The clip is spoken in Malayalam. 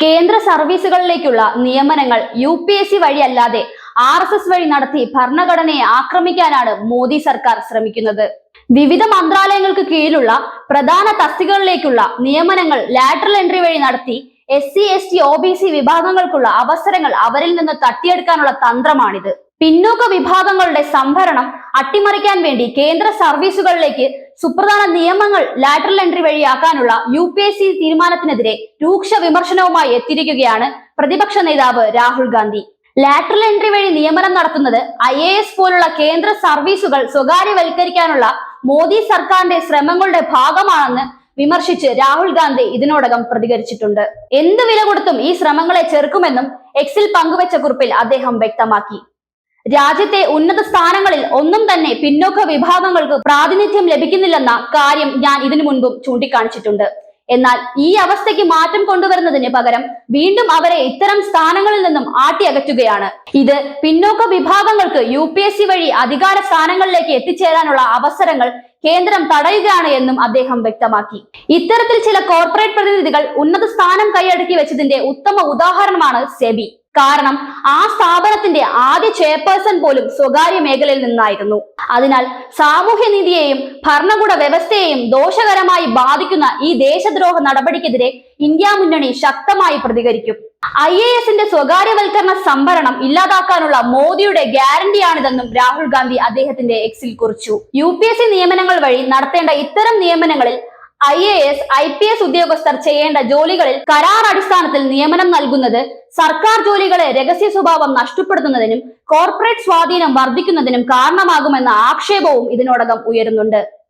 കേന്ദ്ര സർവീസുകളിലേക്കുള്ള നിയമനങ്ങൾ യു പി എസ് സി വഴിയല്ലാതെ ആർ എസ് എസ് വഴി നടത്തി ഭരണഘടനയെ ആക്രമിക്കാനാണ് മോദി സർക്കാർ ശ്രമിക്കുന്നത്. വിവിധ മന്ത്രാലയങ്ങൾക്ക് കീഴിലുള്ള പ്രധാന തസ്തികകളിലേക്കുള്ള നിയമനങ്ങൾ ലാറ്ററൽ എൻട്രി വഴി നടത്തി S C S T O B C വിഭാഗങ്ങൾക്കുള്ള അവസരങ്ങൾ അവരിൽ നിന്ന് തട്ടിയെടുക്കാനുള്ള തന്ത്രമാണിത്. പിന്നോക്ക വിഭാഗങ്ങളുടെ സംഭരണം അട്ടിമറിക്കാൻ വേണ്ടി കേന്ദ്ര സർവീസുകളിലേക്ക് സുപ്രധാന നിയമങ്ങൾ ലാറ്ററൽ എൻട്രി വഴിയാക്കാനുള്ള യു പി എസ് സി തീരുമാനത്തിനെതിരെ രൂക്ഷ വിമർശനവുമായി എത്തിയിരിക്കുകയാണ് പ്രതിപക്ഷ നേതാവ് രാഹുൽ ഗാന്ധി. ലാറ്ററൽ എൻട്രി വഴി നിയമനം നടത്തുന്നത് ഐ എ എസ് പോലുള്ള കേന്ദ്ര സർവീസുകൾ സ്വകാര്യവൽക്കരിക്കാനുള്ള മോദി സർക്കാരിന്റെ ശ്രമങ്ങളുടെ ഭാഗമാണെന്ന് വിമർശിച്ച് രാഹുൽ ഗാന്ധി ഇതിനോടകം പ്രതികരിച്ചിട്ടുണ്ട്. എന്ത് വില കൊടുത്തും ഈ ശ്രമങ്ങളെ ചെറുക്കുമെന്നും എക്സിൽ പങ്കുവച്ച കുറിപ്പിൽ അദ്ദേഹം വ്യക്തമാക്കി. രാജ്യത്തെ ഉന്നത സ്ഥാനങ്ങളിൽ ഒന്നും തന്നെ പിന്നോക്ക വിഭാഗങ്ങൾക്ക് പ്രാതിനിധ്യം ലഭിക്കുന്നില്ലെന്ന കാര്യം ഞാൻ ഇതിനു മുൻപും ചൂണ്ടിക്കാണിച്ചിട്ടുണ്ട്. എന്നാൽ ഈ അവസ്ഥയ്ക്ക് മാറ്റം കൊണ്ടുവരുന്നതിന് പകരം വീണ്ടും അവരെ ഇത്തരം സ്ഥാനങ്ങളിൽ നിന്നും ആട്ടിയകറ്റുകയാണ് ഇത് പിന്നോക്ക വിഭാഗങ്ങൾക്ക് യു പി എസ് സി വഴി അധികാര സ്ഥാനങ്ങളിലേക്ക് എത്തിച്ചേരാനുള്ള അവസരങ്ങൾ കേന്ദ്രം തടയുകയാണ് എന്നും അദ്ദേഹം വ്യക്തമാക്കി. ഇത്തരത്തിൽ ചില കോർപ്പറേറ്റ് പ്രതിനിധികൾ ഉന്നത സ്ഥാനം കൈയടക്കി വെച്ചതിന്റെ ഉത്തമ ഉദാഹരണമാണ് സെബി. കാരണം ആ സ്ഥാപനത്തിന്റെ ആദ്യ ചെയർപേഴ്സൺ പോലും സ്വകാര്യ മേഖലയിൽ നിന്നായിരുന്നു. അതിനാൽ സാമൂഹ്യനീതിയെയും ഭരണകൂട വ്യവസ്ഥയെയും ദോഷകരമായി ബാധിക്കുന്ന ഈ ദേശദ്രോഹ നടപടിക്കെതിരെ ഇന്ത്യ മുന്നണി ശക്തമായി പ്രതികരിക്കും. ഐ എ എസിന്റെ സ്വകാര്യവൽക്കരണ സംഭരണം ഇല്ലാതാക്കാനുള്ള മോദിയുടെ ഗ്യാരണ്ടിയാണിതെന്നും രാഹുൽ ഗാന്ധി അദ്ദേഹത്തിന്റെ എക്സിൽ കുറിച്ചു. യു പി എസ് സി നിയമനങ്ങൾ വഴി നടത്തേണ്ട ഇത്തരം നിയമനങ്ങളിൽ I A S I P S ഉദ്യോഗസ്ഥർ ചെയ്യേണ്ട ജോലികളിൽ കരാർ അടിസ്ഥാനത്തിൽ നിയമനം നൽകുന്നത് സർക്കാർ ജോലികളെ രഹസ്യ സ്വഭാവം നഷ്ടപ്പെടുത്തുന്നതിനും കോർപ്പറേറ്റ് സ്വാധീനം വർദ്ധിക്കുന്നതിനും കാരണമാകുമെന്ന ആക്ഷേപവും ഇതിനോടകം ഉയരുന്നുണ്ട്.